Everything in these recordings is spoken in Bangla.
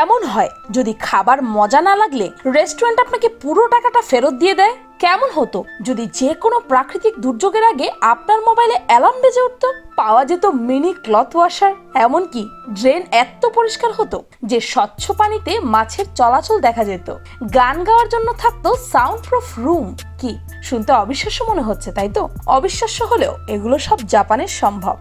কেমন হয়? যদি খাবার মজা না লাগলে রেস্টুরেন্ট আপনাকে পুরো টাকাটা ফেরত দিয়ে দেয়? কেমন হতো? যদি যে কোনো প্রাকৃতিক দুর্যোগের আগে আপনার মোবাইলে অ্যালার্ম বেজে উঠতো, পাওয়া যেত মিনি ক্লথ ওয়াশার এমনকি ড্রেন এত পরিষ্কার হতো যে স্বচ্ছ পানিতে মাছের চলাচল দেখা যেত। গান গাওয়ার জন্য থাকতো সাউন্ড প্রুফ রুম কি? শুনতে অবিশ্বাস্য মনে হচ্ছে, তাই তো? অবিশ্বাস্য হলেও এগুলো সব জাপানের সম্ভব।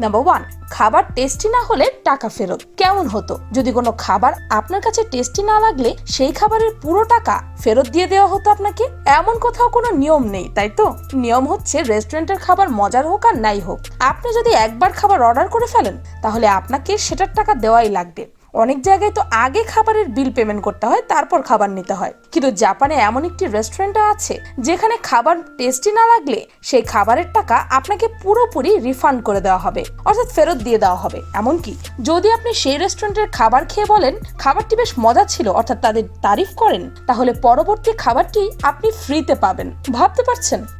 নাম্বার ওয়ান খাবার টেস্টি না হলে টাকা ফেরত। কেমন হতো? যদি কোনো খাবার আপনার কাছে টেস্টি না লাগলে সেই খাবারের পুরো টাকা ফেরত দিয়ে দেওয়া হতো আপনাকে? এমন কোথাও কোনো নিয়ম নেই, তাই তো? নিয়ম হচ্ছে রেস্টুরেন্টের খাবার মজার হোক আর নাই হোক। আপনি যদি একবার খাবার অর্ডার করে ফেলেন, তাহলে আপনাকে সেটার টাকা দেওয়াই লাগবে। অনেক জায়গায় তো আগে খাবারের বিল পেমেন্ট করতে হয়, তারপর খাবার নিতে হয়। কিন্তু জাপানে এমন একটি রেস্টুরেন্ট আছে, যেখানে খাবার টেস্টি না লাগলে সেই খাবারের টাকা আপনাকে পুরোপুরি রিফান্ড করে দেওয়া হবে, অর্থাৎ ফেরত দিয়ে দেওয়া হবে। এমনকি যদি আপনি সেই রেস্টুরেন্টের খাবার খেয়ে বলেন, খাবারটি বেশ মজা ছিল, অর্থাৎ তাদের তারিফ করেন, তাহলে পরবর্তী খাবারটি আপনি ফ্রিতে পাবেন। ভাবতে পারছেন?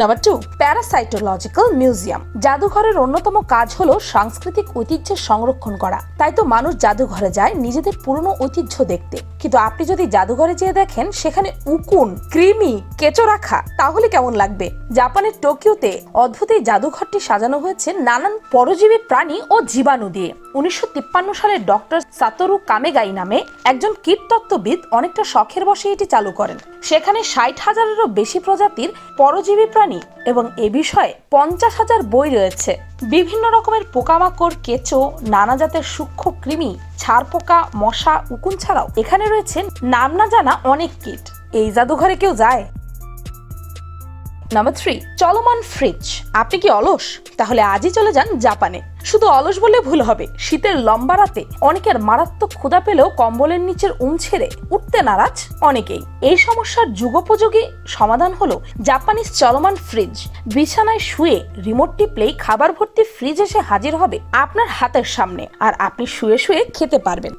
নাম্বার টু প্যারাসাইটোলজিক্যাল মিউজিয়াম জাদুঘরের অন্যতম কাজ হলো সাংস্কৃতিক ঐতিহ্যের সংরক্ষণ করা। তাই তো মানুষ জাদুঘরে যায় নিজেদের পুরনো ঐতিহ্য দেখতে। কিন্তু আপনি যদি জাদুঘরে যেয়ে দেখেন, সেখানে উকুন, কৃমি কেঁচো রাখা তাহলে কেমন লাগবে? জাপানের টোকিওতে অদ্ভুত এই জাদুঘরটি সাজানো হয়েছে নানান পরজীবী প্রাণী ও জীবাণু দিয়ে। উনিশশো তিপ্পান্ন সালে ডক্টর সাতরু কামেগাই নামে একজন কীটতত্ত্ববিদ অনেকটা শখের বসে এটি চালু করেন। সেখানে ষাট হাজারেরও বেশি প্রজাতির পরজীবী প্রাণী এবং এ বিষয়ে পঞ্চাশ হাজার বই রয়েছে। বিভিন্ন রকমের পোকামাকড়, কেঁচো, নানা জাতের সূক্ষ্ম কৃমি ছাড় পোকা, মশা, উকুন ছাড়াও এখানে রয়েছে নাম না জানা অনেক কীট। এই জাদুঘরে কেউ যায়? নাম্বার থ্রি চলমান ফ্রিজ আপনি কি অলস? তাহলে আজই চলে যান জাপানে। শুধু অলস বলে ভুল হবে। শীতের লম্বা রাতে অনেকের মারাত্মক ক্ষুধা পেলেও কম্বলের নিচের উম ছেড়ে উঠতে নারাজ অনেকেই। এই সমস্যার যুগোপযোগী সমাধান হলো জাপানিজ চলমান ফ্রিজ বিছানায় শুয়ে রিমোট টিপলেই খাবার ভর্তি ফ্রিজ এসে হাজির হবে আপনার হাতের সামনে। আর আপনি শুয়ে শুয়ে খেতে পারবেন।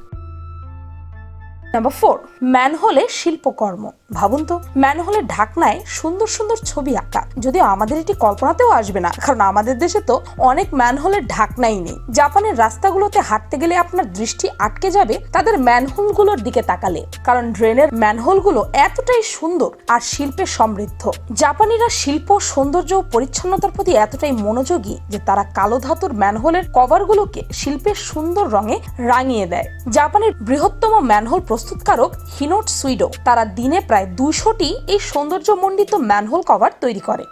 নাম্বার ফোর ম্যানহোলে শিল্পকর্ম। ভাবুন তো ম্যানহোলের ঢাকনায় সুন্দর সুন্দর ছবি আঁকা। যদিও আমাদের এটি কল্পনাতেও আসবে না, কারণ আমাদের দেশে তো অনেক ম্যানহোলের ঢাকনাই নেই। জাপানের রাস্তাগুলোতে হাঁটতে গেলে আপনার দৃষ্টি আটকে যাবে, তাদের ম্যানহোলগুলোর দিকে তাকালে। কারণ ড্রেনের ম্যানহোলগুলো এতটাই সুন্দর আর শিল্পে সমৃদ্ধ। জাপানিরা শিল্প, সৌন্দর্য ও পরিচ্ছন্নতার প্রতি এতটাই মনোযোগী যে তারা কালো ধাতুর ম্যানহোলের কভারগুলোকে শিল্পের সুন্দর রঙে রাঙিয়ে দেয়। জাপানের বৃহত্তম ম্যানহোল প্রস্তুতকারক হিনোট সুইডো। তারা দিনে প্রায় দুশোটি এই সৌন্দর্যমণ্ডিত ম্যানহোল কভার তৈরি করে।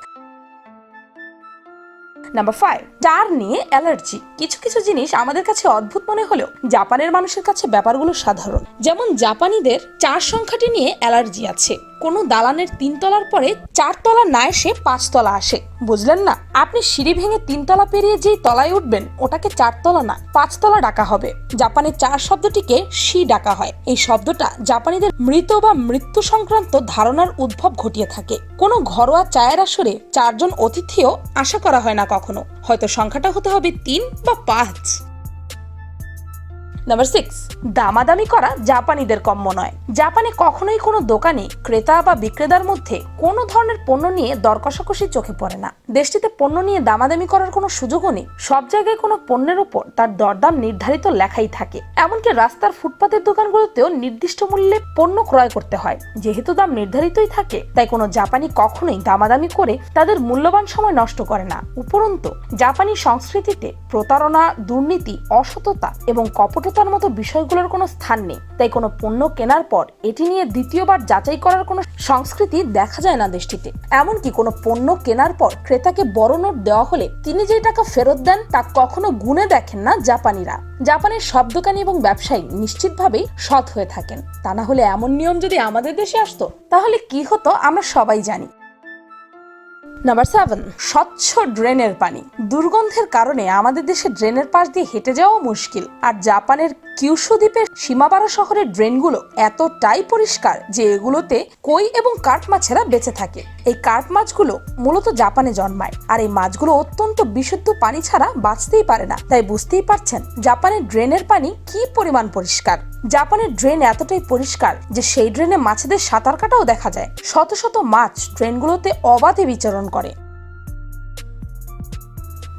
নাম্বার ফাইভ টার নিয়ে অ্যালার্জি। কিছু কিছু জিনিস আমাদের কাছে অদ্ভুত মনে হলেও জাপানের মানুষের কাছে ব্যাপারগুলো সাধারণ। যেমন জাপানিদের চার সংখ্যাটি নিয়ে অ্যালার্জি আছে। কোনো দালানের তিনতলার পরে চারতলা না এসে পাঁচতলা আসে, বুঝলেন না? আপনি সিঁড়ি ভেঙে তিনতলা পেরিয়ে যেই তলায় উঠবেন, ওটাকে চারতলা না, পাঁচতলা ডাকা হবে। জাপানের চার শব্দটিকে শি ডাকা হয়। এই শব্দটা জাপানিদের মৃত বা মৃত্যু সংক্রান্ত ধারণার উদ্ভব ঘটিয়ে থাকে। কোনো ঘরোয়া চায়ের আসরে চারজন অতিথিও আশা করা হয় না কখনো। হয়তো সংখ্যাটা হতে হবে তিন বা পাঁচ। নাম্বার সিক্স দামাদামি করা জাপানিদের কম্য নয়। জাপানে কখনোই কোনো দোকানে ক্রেতা বা বিক্রেতার মধ্যে কোনো ধরনের পণ্য নিয়ে দর কষাকষি চোখে পড়ে না। দেশটিতে পণ্য নিয়ে দামাদামি করার কোনো সুযোগও নেই। সব জায়গায় কোনো পণ্যের উপর তার দরদাম নির্ধারিত লেখাই থাকে। এমনকি রাস্তার ফুটপাতের দোকানগুলোতেও নির্দিষ্ট মূল্যে পণ্য ক্রয় করতে হয়। যেহেতু দাম নির্ধারিতই থাকে, তাই কোনো জাপানি কখনোই দামাদামি করে তাদের মূল্যবান সময় নষ্ট করে না। উপরন্তু, জাপানি সংস্কৃতিতে প্রতারণা, দুর্নীতি, অসততা এবং কপটতার মতো বিষয়গুলোর কোনো স্থান নেই। তাই কোনো পণ্য কেনার পর এটি নিয়ে দ্বিতীয়বার যাচাই করার কোনো সংস্কৃতি দেখা যায় না দেশটিতে। এমনকি কোনো পণ্য কেনার পর ক্রেতাকে বড় নোট দেওয়া হলে তিনি যে টাকা ফেরত দেন তা কখনো গুনে দেখেন না জাপানিরা। জাপানের সব দোকানি এবং ব্যবসায়ী নিশ্চিতভাবেই সৎ হয়ে থাকেন। তা না হলে এমন নিয়ম যদি আমাদের দেশে আসতো, তাহলে কি হতো আমরা সবাই জানি। নাম্বার সেভেন স্বচ্ছ ড্রেনের পানি। দুর্গন্ধের কারণে আমাদের দেশে ড্রেনের পাশ দিয়ে হেঁটে যাওয়া মুশকিল। আর জাপানের কিউশু দ্বীপের সীমাপাড়া শহরের ড্রেনগুলো এতটাই পরিষ্কার যে এগুলোতে কই এবং কাঠ মাছেরা বেঁচে থাকে। এই কাঠ মাছগুলো মূলত জাপানে জন্মায়, আর এই মাছগুলো অত্যন্ত বিশুদ্ধ পানি ছাড়া বাঁচতেই পারে না। তাই বুঝতেই পারছেন জাপানের ড্রেনের পানি কি পরিমাণ পরিষ্কার। জাপানের ড্রেন এতটাই পরিষ্কার যে সেই ড্রেনে মাছেদের সাঁতার কাটাও দেখা যায়। শত শত মাছ ড্রেনগুলোতে অবাধে বিচরণ করে।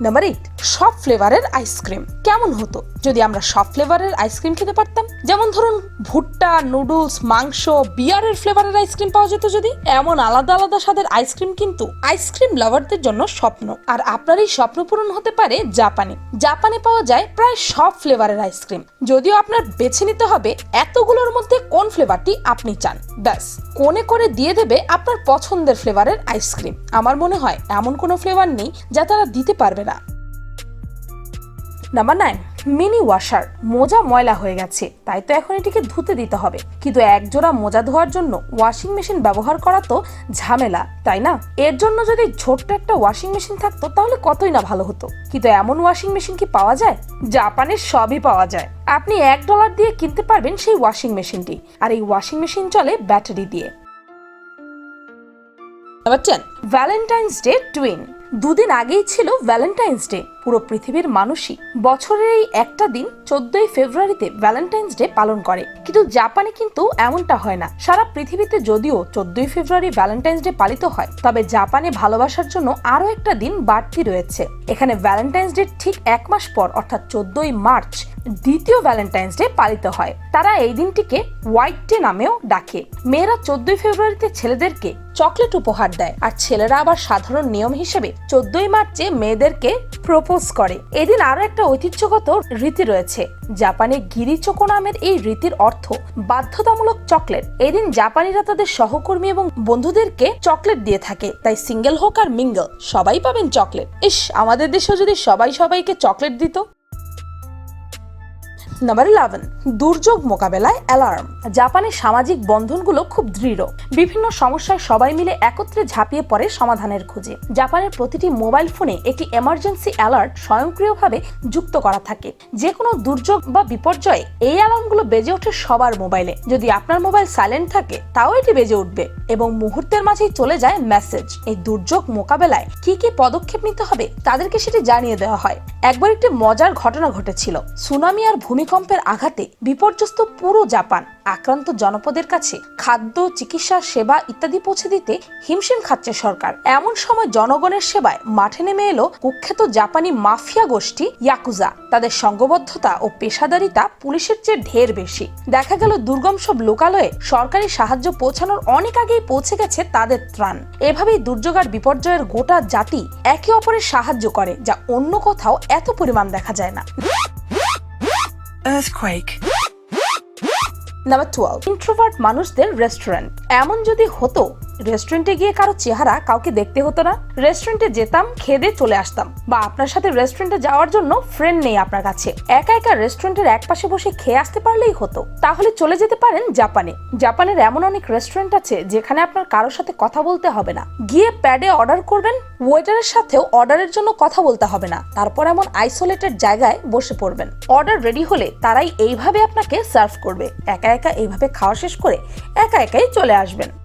নাম্বার এইট সব ফ্লেভারের আইসক্রিম কেমন হতো যদি আমরা সব ফ্লেভারের আইসক্রিম খেতে পারতাম? যেমন ধরুন, ভুট্টা নুডলস মাংস, বিয়ারের ফ্লেভারের আইসক্রিম পাওয়া যেত যদি? এমন আলাদা আলাদা স্বাদের আইসক্রিম কিন্তু আইসক্রিম লাভারদের জন্য স্বপ্ন। আর আপনার এই স্বপ্ন পূরণ হতে পারে জাপানে। জাপানে পাওয়া যায় প্রায় সব ফ্লেভারের আইসক্রিম যদিও আপনার বেছে নিতে হবে এতগুলোর মধ্যে কোন ফ্লেভারটি আপনি চান। ব্যাস, কোণে করে দিয়ে দেবে আপনার পছন্দের ফ্লেভারের আইসক্রিম আমার মনে হয় এমন কোনো ফ্লেভার নেই যা তারা দিতে পারবে না। নাম্বার নাইন মিনি ওয়াশার মোজা ময়লা হয়ে গেছে, তাই তো এখন এটিকে ধুতে দিতে হবে। কিন্তু একজোড়া মোজা ধোয়ার জন্য ওয়াশিং মেশিন ব্যবহার করা তো ঝামেলা, তাই না? এর জন্য যদি ছোট্ট একটা ওয়াশিং মেশিন থাকতো, তাহলে কতই না ভালো হতো? কিন্তু এমন ওয়াশিং মেশিন কি পাওয়া যায়? জাপানের সবই পাওয়া যায়। আপনি এক ডলার দিয়ে কিনতে পারবেন সেই ওয়াশিং মেশিনটি আর এই ওয়াশিং মেশিন চলে ব্যাটারি দিয়ে। ভ্যালেন্টাইন্স ডে টুইন দুদিন আগেই ছিল ভ্যালেন্টাইন্স ডে পুরো পৃথিবীর মানুষই বছরের এই একটা দিন চোদ্দই ফেব্রুয়ারিতে ভ্যালেন্টাইন্স ডে পালন করে। কিন্তু জাপানে কিন্তু এমনটা হয় না। সারা পৃথিবীতে যদিও চোদ্দই ফেব্রুয়ারি ভ্যালেন্টাইন্স ডে পালিত হয়, তবে জাপানে ভালোবাসার জন্য আরও একটা দিন বাড়তি রয়েছে। এখানে ভ্যালেন্টাইন্স ডে ঠিক এক মাস পর, অর্থাৎ চোদ্দই মার্চ, দ্বিতীয় ভ্যালেন্টাইন্স ডে পালিত হয়। তারা এই দিনটিকে হোয়াইট ডে নামেও ডাকে। মেয়েরা চোদ্দই ফেব্রুয়ারিতে ছেলেদেরকে চকলেট উপহার দেয়। আর ছেলেরা আবার সাধারণ নিয়ম হিসেবে চোদ্দই মার্চে মেয়েদেরকে প্রপোজ করে। এদিন আরও একটা ঐতিহ্যগত রীতি রয়েছে। জাপানে গিরিচোকো নামের এই রীতির অর্থ বাধ্যতামূলক চকলেট। এদিন জাপানিরা তাদের সহকর্মী এবং বন্ধুদেরকে চকলেট দিয়ে থাকে। তাই সিঙ্গেল হোক আর মিঙ্গল, সবাই পাবেন চকলেট। ইস, আমাদের দেশেও যদি সবাই সবাইকে চকলেট দিত। নাম্বার ইলেভেন দুর্যোগ মোকাবেলায় অ্যালার্ম জাপানের সামাজিক বন্ধনগুলো খুব দৃঢ়। বিভিন্ন সমস্যায় সবাই মিলে একত্রে ঝাঁপিয়ে পড়ে সমাধানের খোঁজে। জাপানের প্রতিটি মোবাইল ফোনে একটি এমার্জেন্সি অ্যালার্ট স্বয়ংক্রিয়ভাবে যুক্ত করা থাকে। যে কোনো দুর্যোগ বা বিপর্যয়ে এই অ্যালার্মগুলো বেজে ওঠে সবার মোবাইলে। যদি আপনার মোবাইল সাইলেন্ট থাকে, তাও এটি বেজে উঠবে এবং মুহূর্তের মাঝেই চলে যায় মেসেজ এই দুর্যোগ মোকাবেলায় কি কি পদক্ষেপ নিতে হবে, তাদেরকে সেটি জানিয়ে দেওয়া হয়। একবার একটি মজার ঘটনা ঘটেছিল। সুনামি আর ভূমিকম্পের আঘাতে বিপর্যস্ত পুরো জাপান। আক্রান্ত জনপদের কাছে খাদ্য, চিকিৎসা, সেবা ইত্যাদি পৌঁছে দিতে হিমশিম খাচ্ছে সরকার। এমন সময় জনগণের সেবায় মাঠে নেমে এলো কুখ্যাত জাপানি মাফিয়া গোষ্ঠী ইয়াকুজা। তাদের সংঘবদ্ধতা ও পেশাদারিতা পুলিশের চেয়ে ঢের বেশি। দেখা গেল দুর্গম সব লোকালয়ে সরকারি সাহায্য পৌঁছানোর অনেক আগেই পৌঁছে গেছে তাদের ত্রাণ। এভাবেই দুর্যোগ আর বিপর্যয়ের গোটা জাতি একে অপরের সাহায্য করে, যা অন্য কোথাও এত পরিমাণ দেখা যায় না। Earthquake. নাম্বার টুয়েলভ ইন্ট্রোভার্ট মানুষদের রেস্টুরেন্ট এমন যদি হতো রেস্টুরেন্টে গিয়ে কারও চেহারা কাউকে দেখতে হতো না। রেস্টুরেন্টে যেতাম, খেদে চলে আসতাম। বা আপনার সাথে রেস্টুরেন্টে যাওয়ার জন্য ফ্রেন্ড নেই আপনার কাছে। একা একা রেস্টুরেন্টের এক পাশে বসে খেয়ে আসতে পারলেই হতো। তাহলে চলে যেতে পারেন জাপানে জাপানের এমন অনেক রেস্টুরেন্ট আছে, যেখানে আপনার কারোর সাথে কথা বলতে হবে না। গিয়ে প্যাডে অর্ডার করবেন ওয়েটারের সাথেও অর্ডারের জন্য কথা বলতে হবে না। তারপর এমন আইসোলেটেড জায়গায় বসে পড়বেন। অর্ডার রেডি হলে তারাই এইভাবে আপনাকে সার্ভ করবে। একা একা এইভাবে খাওয়া শেষ করে একা একাই চলে আসবেন।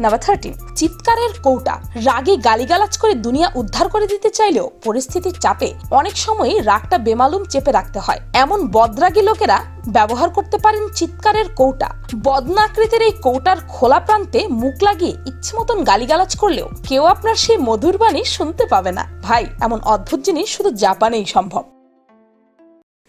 নাম্বার থার্টিন চিৎকারের কৌটা। রাগে গালিগালাজ করে দুনিয়া উদ্ধার করে দিতে চাইলেও পরিস্থিতির চাপে অনেক সময়ই রাগটা বেমালুম চেপে রাখতে হয়। এমন বদরাগী লোকেরা ব্যবহার করতে পারেন চিৎকারের কৌটা। বদনাকৃতির এই কৌটার খোলা প্রান্তে মুখ লাগিয়ে ইচ্ছে মতন গালিগালাজ করলেও কেউ আপনার সেই মধুর বাণী শুনতে পাবে না। ভাই, এমন অদ্ভুত জিনিস শুধু জাপানেই সম্ভব।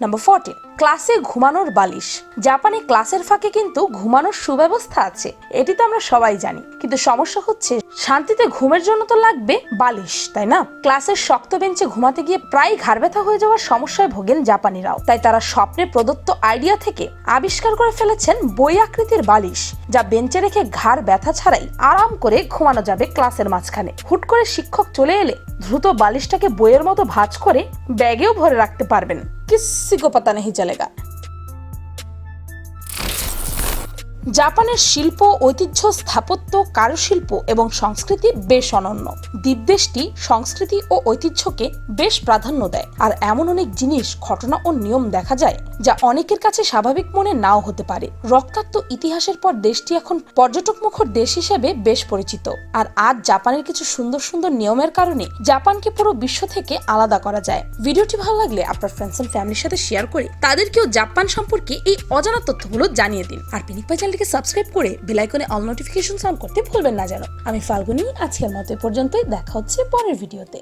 নাম্বার ফোরটিন ক্লাসে ঘুমানোর বালিশ। জাপানে ক্লাসের ফাঁকে কিন্তু ঘুমানোর সুব্যবস্থা আছে। এটি তো আমরা সবাই জানি। কিন্তু সমস্যা হচ্ছে, শান্তিতে ঘুমের জন্য তো লাগবে বালিশ, তাই না? ক্লাসের শক্ত বেঞ্চে ঘুমাতে গিয়ে প্রায় ঘাড় ব্যথা হয়ে যাওয়ার সমস্যায় ভোগেন জাপানিরাও। তাই তারা স্বপ্নে প্রদত্ত আইডিয়া থেকে আবিষ্কার করে ফেলেছেন বই আকৃতির বালিশ, যা বেঞ্চে রেখে ঘাড় ব্যথা ছাড়াই আরাম করে ঘুমানো যাবে ক্লাসের মাঝখানে। হুট করে শিক্ষক চলে এলে দ্রুত বালিশটাকে বইয়ের মতো ভাঁজ করে ব্যাগেও ভরে রাখতে পারবেন। কিসি কো পাতা নেই चलेगा জাপানের শিল্প, ঐতিহ্য, স্থাপত্য, কারুশিল্প এবং সংস্কৃতি বেশ অনন্য। দ্বীপদেশটি সংস্কৃতি ও ঐতিহ্যকে বেশ প্রাধান্য দেয়। আর এমন অনেক জিনিস, ঘটনা ও নিয়ম দেখা যায় যা অনেকের কাছে স্বাভাবিক মনে নাও হতে পারে। রক্তাক্ত ইতিহাসের পর দেশটি এখন পর্যটক মুখর দেশ হিসেবে বেশ পরিচিত। আর আজ জাপানের কিছু সুন্দর সুন্দর নিয়মের কারণে জাপানকে পুরো বিশ্ব থেকে আলাদা করা যায়। ভিডিওটি ভালো লাগলে আপনার ফ্রেন্ডস এন্ড ফ্যামিলির সাথে শেয়ার করে তাদেরকেও জাপান সম্পর্কে এই অজানা তথ্যগুলো জানিয়ে দিন। আর পিনিক চ্যানেলটিকে সাবস্ক্রাইব করে বেলাইকনে অল নোটিফিকেশন অন করতে ভুলবেন না যেন। আমি ফাল্গুনি, আজকের মতো পর্যন্তই। দেখা হচ্ছে পরের ভিডিওতে।